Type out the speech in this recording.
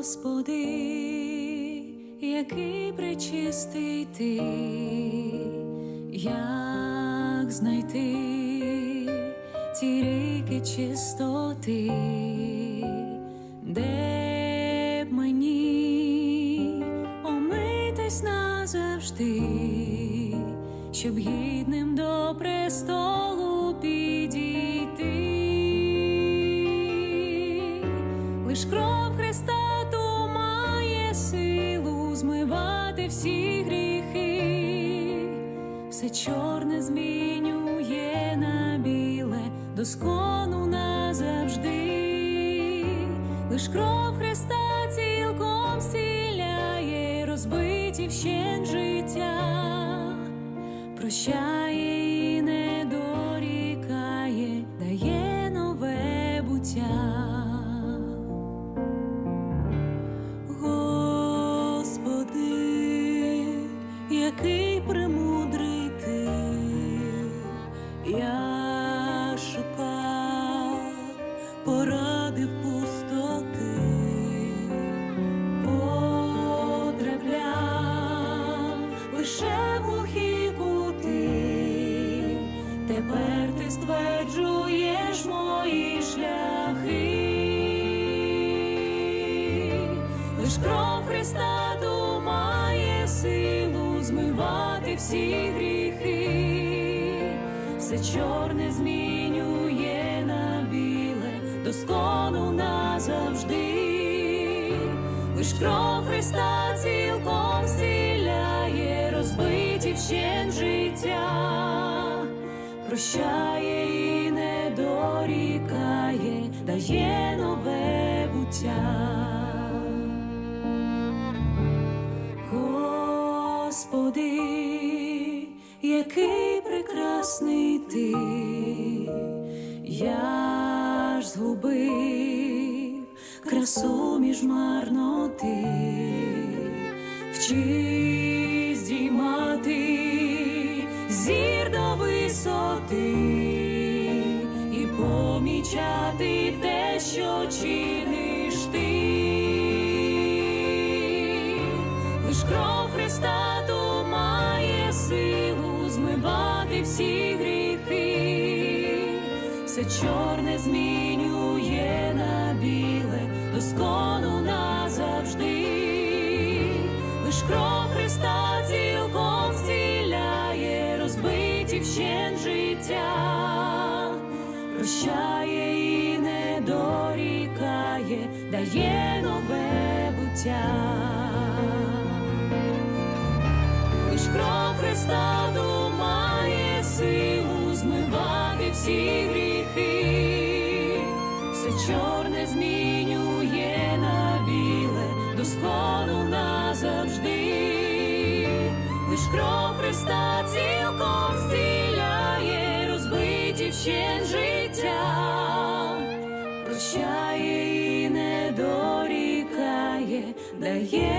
Господи, який пречистий ти, як знайти ті ріки чистоти, де б мені омитись назавжди, щоб гідним до престолу підійти. Лиш кров Христа змивати всі гріхи, все чорне змінює на біле, доскону назавжди. Лиш кров Христа цілком зціляє, розбиті вщен життя, прощає я шукав поради в пустоти, потрапляв лише в кути, тепер ти стверджуєш мої шляхи. Лиш кров Христа ту має силу змивати всі гріхи, все чорне змінює на біле, доскону назавжди. Лиш кров Христа цілком зціляє, розбиті вщен життя, прощає і не дорікає, дає нове буття. Господи, який прекрасний ти, я ж згубив красу між марноти, вчи здіймати зір до висоти і помічати те, що чиниш ти. Лиш кров Христа змивати всі гріхи, все чорне змінює на біле, доскону назавжди. Лиш кров Христа цілком зціляє, розбиті вщен життя, прощає і не дорікає, дає нове буття. Всі гріхи, все чорне змінює на біле, до доскону назавжди. Лиш кров Христа цілком зціляє, розбиті вщен життя, прощає і не дорікає, дає.